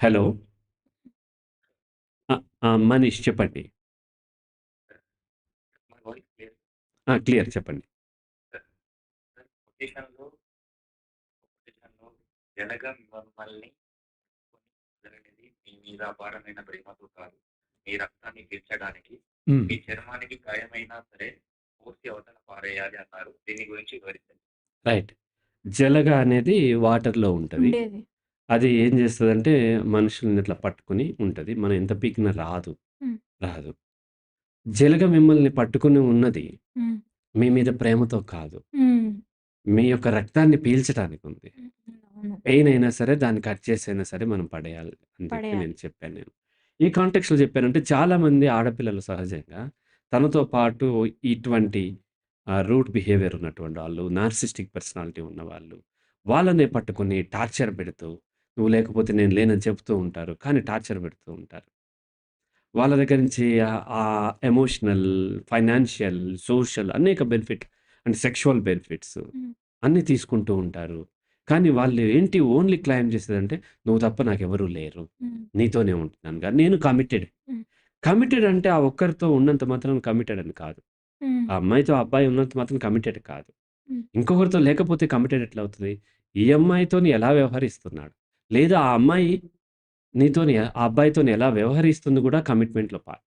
Hello. ఆ! ఆ! మనీష్ చెప్పండి. ఆ! క్లియర్ చెప్పండి. సార్. సార్ కొటేషన్‌లో కొటేషన్‌లో జనగా మమ్మల్ని జరిగినది మీ మీద అపారమైన ప్రేమతో కాదు. మీ రక్తాన్ని పీల్చడానికి, హ్మ్. మీ చర్మానికి గాయమైనా సరే పూర్తి అవతల పారేయాలి అన్నారు. దీని గురించి వివరించండి. రైట్. జలగ అనేది వాటర్‌లో ఉంటది. ఉండేది. అది ఏం చేస్తదంటే మనుషుల్ని ఇట్లా పట్టుకొని ఉంటది. మనం ఎంత పీకినా రాదు. హ్మ్. రాదు. జలగ మిమ్మల్ని పట్టుకొని ఉన్నది హ్మ్. మీ మీద ప్రేమతో కాదు. హ్మ్. మీ యొక్క రక్తాన్ని పీల్చటానికుంది. హ్మ్. అవును. పెయిన్ అయినా సరే దాన్ని కట్ చేసైనా సరే మనం పడేయాలి అని చెప్పి పడేయాలి. నేను చెప్పాను నేను. ఈ కాంటెక్స్ట్‌లో చెప్పానంటే చాలామంది ఆడపిల్లలు సహజంగా తనతో పాటు ఇటువంటి ఆహ్, రూట్ బిహేవియర్ ఉన్నటువంటి వాళ్ళు, నార్సిస్టిక్ పర్సనాలిటీ ఉన్నవాళ్ళు, వాళ్ళనే పట్టుకొని టార్చర్ పెడుతూ, నువ్వు లేకపోతే నేను లేనని చెప్తూ ఉంటారు. కానీ టార్చర్ పెడుతూ ఉంటారు. వాళ్ళ దగ్గర నుంచి ఆహ్, ఎమోషనల్, ఫైనాన్షియల్, సోషల్ అనేక బెనిఫిట్ అంటే సెక్షువల్ బెనిఫిట్స్. అన్నీ తీసుకుంటూ ఉంటారు. కానీ వాళ్ళు ఏంటి ఓన్లీ క్లెయిమ్ చేసేదంటే నువ్వు తప్ప నాకెవరు లేరు. నీతోనే ఉంటున్నాను గా నేను కమిటెడ్. కమిటెడ్ అంటే ఆ ఒక్కరితో ఉన్నంత మాత్రాన కమిటెడ్ అని కాదు. ఆ అమ్మాయితో ఆ అబ్బాయి ఉన్నంత మాత్రం కమిటెడ్ కాదు. ఇంకొకరితో లేకపోతే కమిటెడ్ ఎట్లా అవుతది? ఈ అమ్మాయితోని ఎలా వ్యవహరిస్తున్నాడు? లేదా ఆ అమ్మాయి నీతోని ఆ అబ్బాయితోని ఎలా వ్యవహరిస్తుంది కూడా కమిట్మెంట్‌లో పార్ట్.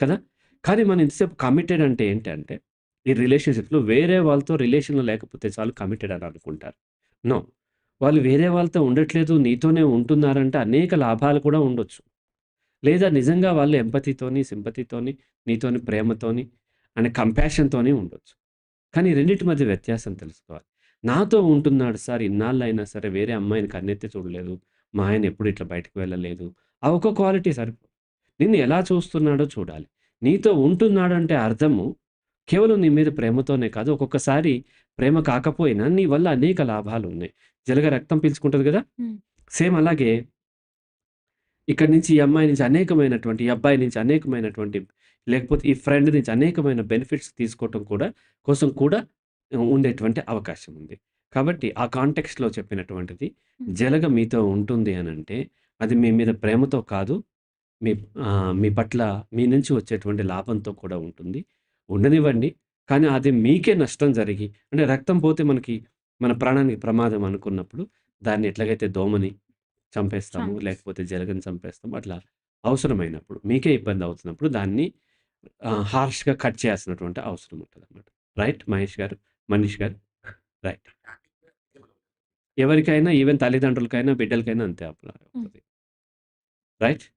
కదా! కానీ మనం ఇంతసేపు కమిటెడ్ అంటే ఏంటంటే ఈ రిలేషన్‌షిప్‌లో వేరే వాళ్ళతో రిలేషన్‌లో లేకపోతే చాలు కమిటెడ్ అని అనుకుంటారు. నో. వాళ్ళు వేరే వాళ్ళతో ఉండట్లేదు నీతోనే ఉంటున్నారంటే అనేక లాభాలు కూడా ఉండొచ్చు. లేదా నిజంగా వాళ్ళు ఎంపతితోని, సింపతితోని, నీతోని ప్రేమతోని అండ్ కంపాషన్‌తోని ఉండొచ్చు. కానీ రెండిటి మధ్య వ్యత్యాసం తెలుసుకోవాలి. నాతో ఉంటున్నాడు సార్ ఇన్నాళ్ళైనా సరే వేరే అమ్మాయిని కన్నెత్తి చూడలేదు. మా ఆయన ఎప్పుడు ఇట్లా బయటకి వెళ్ళలేదు. ఆ ఒక్క క్వాలిటీ సరిపోదు. నిన్ను ఎలా చూస్తున్నాడో చూడాలి. నీతో ఉంటున్నాడంటే అర్థము కేవలం నీ మీద ప్రేమతోనే కాదు. ఒక్కొక్కసారి ప్రేమ కాకపోయినా నీ వల్ల అనేక లాభాలున్నాయి. జలగ రక్తం పీల్చుకుంటది! హ్మ్. సేమ్ అలాగే ఇక్కడి నుంచి ఈ అమ్మాయి నుంచి అనేకమైనటువంటి, ఈ అబ్బాయి నుంచి అనేకమైనటువంటి లేకపోతే ఈ ఫ్రెండ్ నుంచి అనేకమైన బెనిఫిట్స్ తీసుకోవటం కూడా కోసం కూడా ఉండేటువంటి అవకాశం ఉంది. కాబట్టి ఆ కాంటెక్స్ట్‌లో చెప్పినటువంటిది హ్మ్. జలగ మీతో ఉంటుంది అనంటే అది మీ మీద ప్రేమతో కాదు. మీ ఆహ్, మీ పట్ల మీ నుంచి వచ్చేటువంటి లాభంతో కూడా ఉంటుంది. ఉండనివ్వండి. కానీ అది మీకే నష్టం జరిగి అంటే రక్తం పోతే మనకి మన ప్రాణానికి ప్రమాదం అనుకున్నప్పుడు దాన్ని ఎట్లాగైతే దోమని చంపేస్తాము. చంపేస్తాం. లేకపోతే జలగని చంపేస్తాము. అట్లా అవసరమైనప్పుడు మీకే ఇబ్బంది అవుతున్నప్పుడు దాన్ని ఆహ్, హార్ష్‌గా కట్ చేయాల్సినటువంటి అవసరం ఉంటదనమాట. రైట్ మహేష్ గారు, మనీష్ గారు. రైట్. ఎవరికైనా ఈవెన్ తల్లిదండ్రులకైనా, బిడ్డలకైనా అంతే. అవుతది. రైట్?